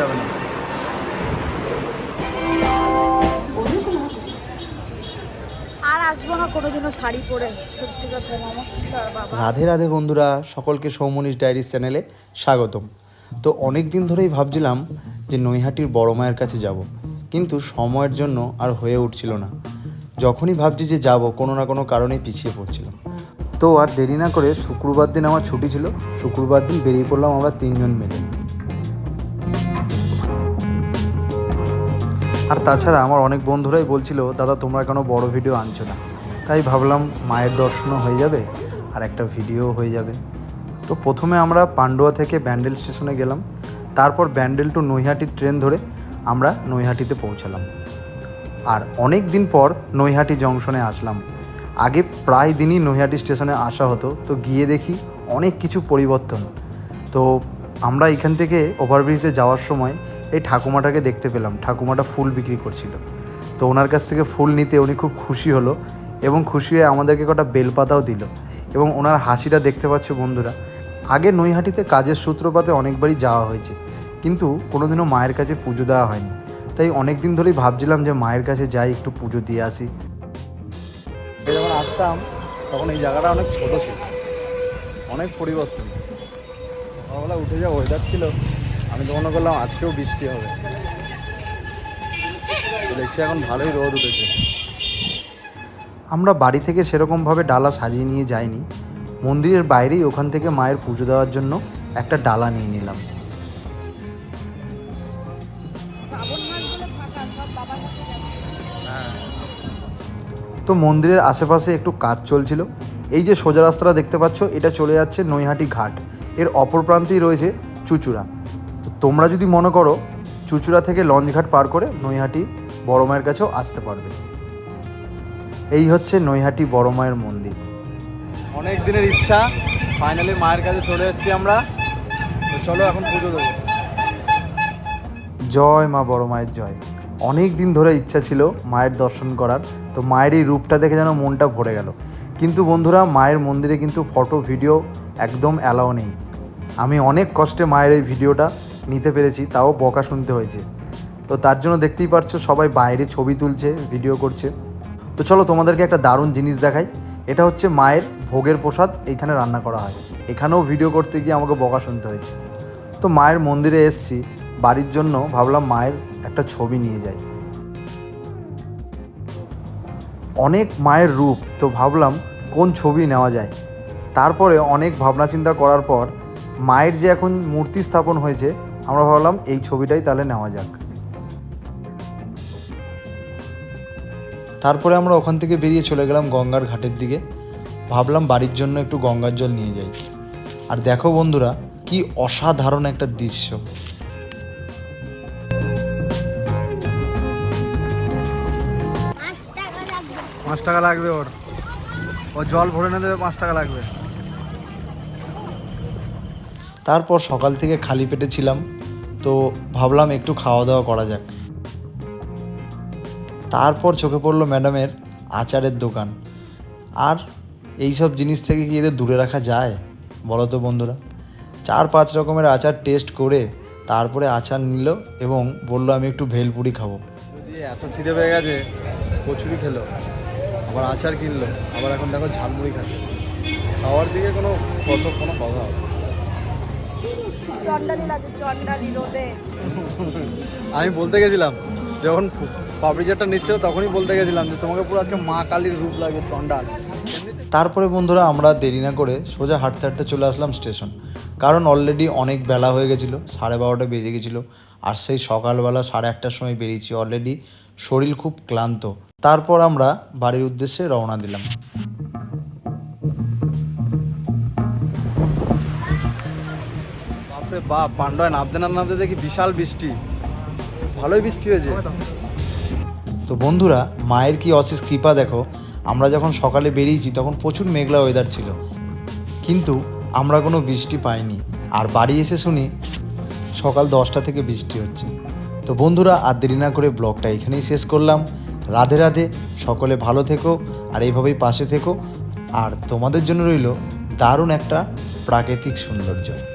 যাবে না। আর আসব না কোনোদিনও শাড়ি পরে। সত্যি কথা নমস্কার বাবা। রাধে রাধে বন্ধুরা সকলকে সৌমনিশ ডায়েরির চ্যানেলে স্বাগতম। তো অনেক দিন ধরেই ভাবছিলাম যে নৈহাটির বড় মায়ের কাছে যাব কিন্তু সময়ের জন্য আর হয়ে উঠছিল না। যখনই ভাবছি যে যাব কোনো না কোনো কারণে পিছিয়ে পড়ছিলাম। তো আর দেরি না করে শুক্রবার দিন আমার ছুটি ছিল শুক্রবার দিন বেরিয়ে পড়লাম আমরা তিনজন মিলে। আর তাছাড়া আমার অনেক বন্ধুরাই বলছিল, দাদা, তোমরা কেন বড় ভিডিও আনছো না? তাই ভাবলাম মায়ের দর্শনও হয়ে যাবে আর একটা ভিডিও হয়ে যাবে। তো প্রথমে আমরা পান্ডুয়া থেকে ব্যান্ডেল স্টেশনে গেলাম। তারপর ব্যান্ডেল টু নৈহাটি ট্রেন ধরে আমরা নৈহাটিতে পৌঁছালাম। আর অনেক দিন পর নৈহাটি জংশনে আসলাম। আগে প্রায় দিনই নৈহাটি স্টেশনে আসা হতো। তো গিয়ে দেখি অনেক কিছু পরিবর্তন। তো আমরা এখান থেকে ওভারব্রিজে যাওয়ার সময় এই ঠাকুমাটাকে দেখতে পেলাম। ঠাকুমাটা ফুল বিক্রি করছিল। তো ওনার কাছ থেকে ফুল নিতে উনি খুব খুশি হলো এবং খুশি হয়ে আমাদেরকে কটা বেলপাতাও দিল এবং ওনার হাসিটা দেখতে পাচ্ছ বন্ধুরা। আগে নৈহাটিতে কাজের সূত্রপাতে অনেকবারই যাওয়া হয়েছে, কিন্তু কোনোদিনও মায়ের কাছে পুজো দেওয়া হয়নি। তাই অনেক দিন ধরেই ভাবছিলাম যে মায়ের কাছে যাই, একটু পুজো দিয়ে আসি। যখন আসতাম, তখন এই জায়গাটা অনেক ছোট ছিল। অনেক পরিবর্তন। সকালবেলা উঠে যা ওয়েদার ছিল আমি তো মনে করলাম আজকেও বৃষ্টি হবে। দেখছি এখন ভালোই রোদ উঠেছে। আমরা বাড়ি থেকে সেরকমভাবে ডালা সাজিয়ে নিয়ে যাইনি। মন্দিরের বাইরেই ওখান থেকে মায়ের পুজো দেওয়ার জন্য একটা ডালা নিয়ে নিলাম। তো মন্দিরের আশেপাশে একটু কাজ চলছিল। এই যে সোজা রাস্তাটা দেখতে পাচ্ছ, এটা চলে যাচ্ছে নৈহাটি ঘাট। এর অপর প্রান্তেই রয়েছে চুচুড়া। তোমরা যদি মনে করো চুচুড়া থেকে লঞ্চ ঘাট পার করে নৈহাটি বড় মায়ের কাছেও আসতে পারবে। এই হচ্ছে নৈহাটি বড় মায়ের মন্দির। অনেক দিনের ইচ্ছা ফাইনালি মায়ের কাছে চলে এসেছি আমরা। তো চলো এখন পুজো দেবো। জয় মা বড় মায়ের জয়। অনেক দিন ধরে ইচ্ছা ছিল মায়ের দর্শন করার তো মায়ের এই রূপটা দেখে যেন মনটা ভরে গেল। কিন্তু বন্ধুরা মায়ের মন্দিরে কিন্তু ফটো ভিডিও একদম অ্যালাও নেই। আমি অনেক কষ্টে মায়ের এই ভিডিওটা নিতে পেরেছি, তাও বকা শুনতে হয়েছে। তো তার জন্য দেখতেই পারছ, সবাই বাইরে ছবি তুলছে ভিডিও করছে। তো চলো তোমাদেরকে একটা দারুণ জিনিস দেখাই। এটা হচ্ছে মায়ের ভোগের প্রসাদ এইখানে রান্না করা হয়। এখানেও ভিডিও করতে গিয়ে আমাকে বকা শুনতে হয়েছে। তো মায়ের মন্দিরে এসছি, বাড়ির জন্য ভাবলাম মায়ের একটা ছবি নিয়ে যাই। অনেক মায়ের রূপ, তো ভাবলাম কোন ছবি নেওয়া যায়। তারপরে অনেক ভাবনা চিন্তা করার পর, মায়ের যে এখন মূর্তি স্থাপন হয়েছে আমরা ভাবলাম এই ছবিটাই তাহলে নেওয়া যাক। তারপরে আমরা ওখান থেকে বেরিয়ে চলে গেলাম গঙ্গার ঘাটের দিকে। ভাবলাম বাড়ির জন্য একটু গঙ্গার জল নিয়ে যাই। আর দেখো বন্ধুরা কি অসাধারণ একটা দৃশ্য। পাঁচ টাকা লাগবে। ওর। ও জল ভরে না দেবে পাঁচ টাকা লাগবে। তারপর সকাল থেকে খালি পেটে ছিলাম, তো ভাবলাম একটু খাওয়া দাওয়া করা যাক। তারপর চোখে পড়ল ম্যাডামের আচারের দোকান। আর এই সব জিনিস থেকে কি এদের দূরে রাখা যায়? বলো তো বন্ধুরা। চার পাঁচ রকমের আচার টেস্ট করে তারপরে আচার নিল এবং বলল, আমি একটু ভেলপুরি খাব। এত খিদে পেয়ে গেছে, কচুরি খেলো, আবার আচার কিনলো, আবার এখন দেখো ঝালমুড়ি খাচ্ছে। খাওয়ার দিকে কোনো কত কোনো কথা হবে না। চন্ডালি লাগে চন্ডালি রোদে আমি বলতে গেছিলাম যখন পাপড়ি চাটটা নিচ্ছিল তখনই বলতে গেছিলাম যে তোমাকে পুরো আজকে মা কালীর রূপ লাগে চন্ডাল তারপরে বন্ধুরা আমরা দেরি না করে সোজা হাঁটতে হাঁটতে চলে আসলাম স্টেশন। কারণ অলরেডি অনেক বেলা হয়ে গেছিল সাড়ে বারোটা বেজে গেছিল আর সেই সকালবেলা সাড়ে আটটার সময় বেরিয়েছি অলরেডি শরীর খুব ক্লান্ত। তারপর আমরা বাড়ির উদ্দেশ্যে রওনা দিলাম। বাপ পান্ডয় নামতে না নামতে দেখি বিশাল বৃষ্টি। ভালোই বৃষ্টি হয়েছে। তো বন্ধুরা, মায়ের কি অশেষ কৃপা দেখো? আমরা যখন সকালে বেরিয়েছি, তখন প্রচুর মেঘলা ওয়েদার ছিল। কিন্তু আমরা কোনো বৃষ্টি পাইনি। আর বাড়ি এসে শুনি সকাল দশটা থেকে বৃষ্টি হচ্ছে। তো বন্ধুরা, আর দেরি না করে ব্লগটা এখানেই শেষ করলাম। রাধে রাধে, সকলে ভালো থেকো আর এইভাবেই পাশে থেকো। আর তোমাদের জন্য রইল দারুণ একটা প্রাকৃতিক সৌন্দর্য।